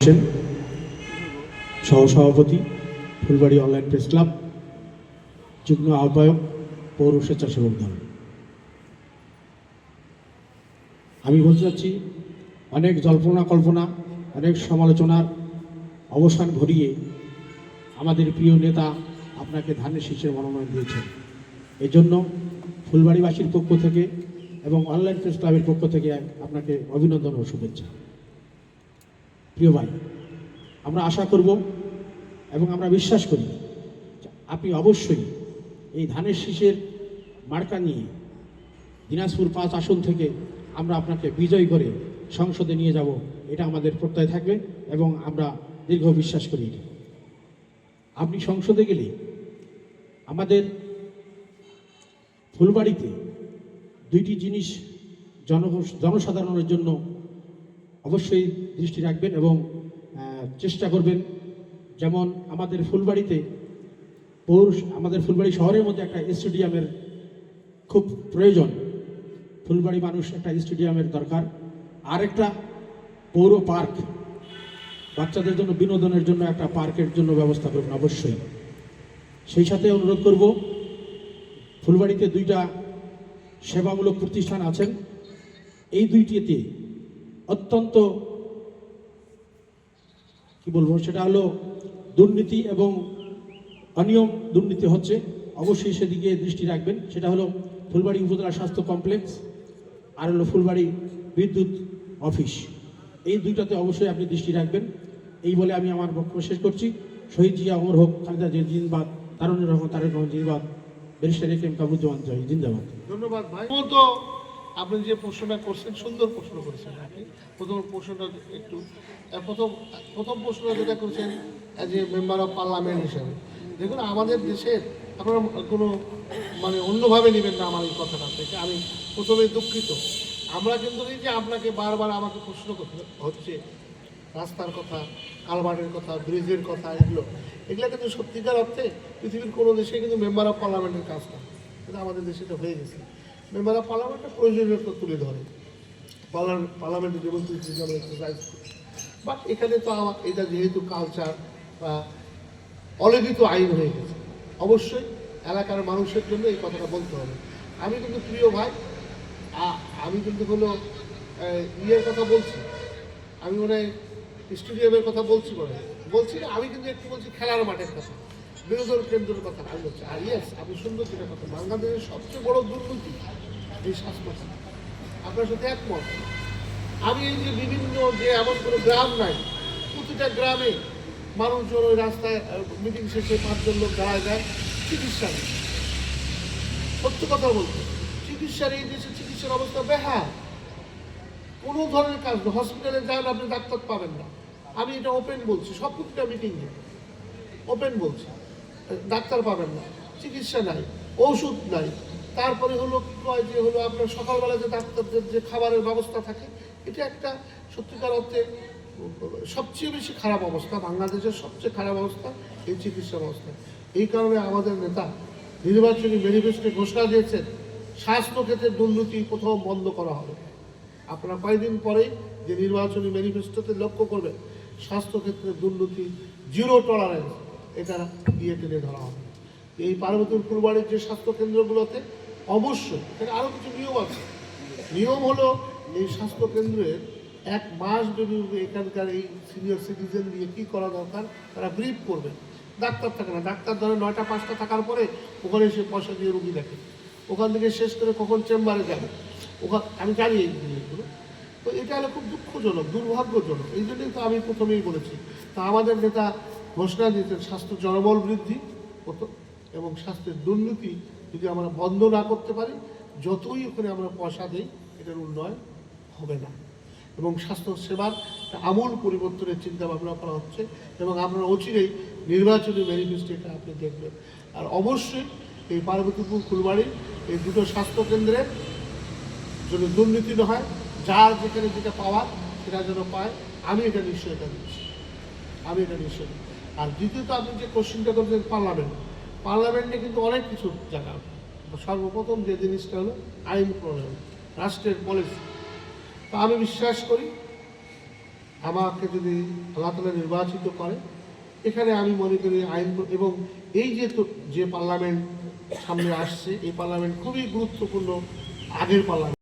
আছেন। সহসভাপতি, Phulbari online press club, যুগ্ম আহ্বায়ক, পৌর স্বেচ্ছাসেবক দল। আমি বলতে চাচ্ছি, অনেক জল্পনা কল্পনা, অনেক সমালোচনার অবসান ঘটিয়ে আমাদের প্রিয় নেতা আপনাকে ধানের শীষের মনোনয়ন দিয়েছেন। এজন্য ফুলবাড়িবাসীর পক্ষ থেকে এবং অনলাইন প্রেস ক্লাবের পক্ষ থেকে আপনাকে অভিনন্দন ও শুভেচ্ছা। প্রিয় ভাই, আমরা আশা করব এবং আমরা বিশ্বাস করি আপনি অবশ্যই এই ধানের শীষের মার্কা নিয়ে দিনাজপুর পাঁচ আসন থেকে আমরা আপনাকে বিজয় করে সংসদে নিয়ে যাব, এটা আমাদের প্রত্যয় থাকবে এবং আমরা দীর্ঘ বিশ্বাস করি এটা। আপনি সংসদে গেলে আমাদের ফুলবাড়িতে দুইটি জিনিস জন জনসাধারণের জন্য অবশ্যই দৃষ্টি রাখবেন এবং চেষ্টা করবেন। যেমন আমাদের ফুলবাড়িতে পৌর আমাদের ফুলবাড়ি শহরের মধ্যে একটা স্টেডিয়ামের খুব প্রয়োজন। ফুলবাড়ি মানুষ একটা স্টেডিয়ামের দরকার। আর একটা পৌর পার্ক। বাচ্চাদের জন্য, বিনোদনের জন্য একটা পার্কের জন্য ব্যবস্থা করবেন অবশ্যই। সেই সাথে অনুরোধ করব, ফুলবাড়িতে দুইটা সেবামূলক প্রতিষ্ঠান আছেন। এই দুইটিতে অত্যন্ত কি বলব? সেটা হলো দুর্নীতি এবং অনিয়ম দুর্নীতি হচ্ছে। অবশ্যই সেদিকে দৃষ্টি রাখবেন। সেটা হলো ফুলবাড়ি উপজেলা স্বাস্থ্য কমপ্লেক্স আর হলো ফুলবাড়ি বিদ্যুৎ অফিস। এই দুইটাতে অবশ্যই আপনি দৃষ্টি রাখবেন। এই বলে আমি আমার বক্তব্য শেষ করছি। শহীদ জিয়া অমর হোক খালেদা জিয়া জিন্দাবাদ তারুণের রহমান তারেক রহমান জিন্দাবাদ। Barrister A K M Kabuzzaman জয় জিন্দাবাদ। ধন্যবাদ ভাই। আপনি যে প্রশ্নটা করছেন, সুন্দর প্রশ্ন করেছেন আপনি। প্রথম প্রশ্নটা একটু প্রথম প্রথম প্রশ্ন যেটা করেছেন as a member of parliament হিসেবে। দেখুন, আমাদের দেশের আপনারা কোনো মানে অন্যভাবে নেবেন না আমার এই কথাটা থেকে। আমি প্রথমে দুঃখিত। আমরা কিন্তু এই যে আপনাকে বারবার আমাকে প্রশ্ন করতে হচ্ছে, রাস্তার কথা কালভার্টের কথা, ব্রিজের কথা, এগুলো। এগুলো কিন্তু সত্যিকার অর্থে পৃথিবীর কোনো দেশে কিন্তু মেম্বার অফ পার্লামেন্টের কাজ না কিন্তু আমাদের দেশে এটা হয়ে গেছে। মেম্বার পার্লামেন্টের প্রয়োজনীয়তা তুলে ধরে। পার্লামেন্ট ডেমোক্রেসি আমরা এক্সারসাইজ করি বাট এখানে তো আমার এটা যেহেতু কালচার বা অলিখিত আইন হয়ে গেছে। অবশ্যই এলাকার মানুষের জন্য এই কথাটা বলতে হবে। আমি কিন্তু প্রিয় ভাই আমি কিন্তু হলো ইয়ের কথা বলছি আমি মনে স্টেডিয়ামের কথা বলছি মনে বলছি আমি কিন্তু একটু বলছি খেলার মাঠের কথা। বিনোদন কেন্দ্রের কথা আমি বলছি আর ইয়েস আপনি সুন্দর যেটা কথা। বাংলাদেশের সবচেয়ে বড় দুর্নীতি এই স্বাস্থ্য আপনার সাথে একমত? আমি এই যে বিভিন্ন যে এমন কোনো গ্রাম নাই, প্রতিটা গ্রামে মানুষজন ওই রাস্তায় মিটিং শেষে পাঁচজন লোক দাঁড়ায় যায়, চিকিৎসা নেই সত্য কথা বলতে, চিকিৎসার এই দেশে চিকিৎসার অবস্থা বেহাল। কোনো ধরনের কাজ না হসপিটালে যান আপনি, ডাক্তার পাবেন না। আমি এটা ওপেন বলছি সব প্রতিটা মিটিংয়ে ওপেন বলছি। ডাক্তার পাবেন না, চিকিৎসা নাই, ওষুধ নাই। তারপরে হলো কয় যে হলো আপনার সকালবেলা যে ডাক্তারদের যে খাবারের ব্যবস্থা থাকে, এটা একটা সত্যিকার অর্থে সবচেয়ে বেশি খারাপ অবস্থা, বাংলাদেশের সবচেয়ে খারাপ অবস্থা এই চিকিৎসা ব্যবস্থা। এই কারণে আমাদের নেতা নির্বাচনী ম্যানিফেস্টো ঘোষণা দিয়েছেন স্বাস্থ্যক্ষেত্রে দুর্নীতি কোথাও বন্ধ করা হবে। আপনারা কয়েকদিন পরেই যে নির্বাচনী ম্যানিফেস্টোতে লক্ষ্য করবেন স্বাস্থ্যক্ষেত্রে দুর্নীতি, জিরো টলারেন্স। এটা দিয়ে টেনে ধরা হবে। এই পার্বতীর ফুলবাড়ির যে স্বাস্থ্য কেন্দ্রগুলোতে অবশ্যই এখানে আরও কিছু নিয়ম আছে। নিয়ম হলো এই স্বাস্থ্য কেন্দ্রের এক মাস যদি এখানকার এই সিনিয়র সিটিজেন দিয়ে কী করা দরকার, তারা ব্রিফ করবে। ডাক্তার থাকে না, ডাক্তার ধরে নয়টা, পাঁচটা থাকার পরে ওখানে এসে পয়সা দিয়ে রুগী দেখে। ওখান থেকে শেষ করে কখন চেম্বারে যাবে? ওখান, আমি জানি এই জিনিসগুলো। তো এটা হলো খুব দুঃখজনক, দুর্ভাগ্যজনক। এই জন্যই তো আমি প্রথমেই বলেছি। তা আমাদের নেতা ঘোষণা দিয়েছেন, স্বাস্থ্য জনবল বৃদ্ধি হতো এবং স্বাস্থ্যের দুর্নীতি যদি আমরা বন্ধ না করতে পারি, যতই ওখানে আমরা পয়সা দিই, এটার উন্নয়ন হবে না। এবং স্বাস্থ্য সেবার আমূল পরিবর্তনের চিন্তা ভাবনা করা হচ্ছে এবং আপনারা অচিরেই নির্বাচনী ম্যানিফেস্টো এটা আপনি দেখবেন। আর অবশ্যই এই পার্বতীপুর ফুলবাড়ির এই দুটো স্বাস্থ্য কেন্দ্রের যেন দুর্নীতি না হয়, যার যেখানে যেটা পাওয়ার সেটা যেন পায়, আমি এটা নিশ্চয়তা দিচ্ছি আমি এটা নিশ্চয় দিচ্ছি। আর দ্বিতীয়ত আপনি যে কোশ্চেনটা করছেন পার্লামেন্ট পার্লামেন্টে কিন্তু অনেক কিছু জায়গা সর্বপ্রথম যে জিনিসটা হলো আইন প্রণয়ন, রাষ্ট্রের পলিসি তা আমি বিশ্বাস করি আমাকে যদি আল্লাহ নির্বাচিত করে, এখানে আমি মনে করি আইন এবং এই যে যে পার্লামেন্ট সামনে আসছে, এই পার্লামেন্ট খুবই গুরুত্বপূর্ণ আগের পার্লামেন্ট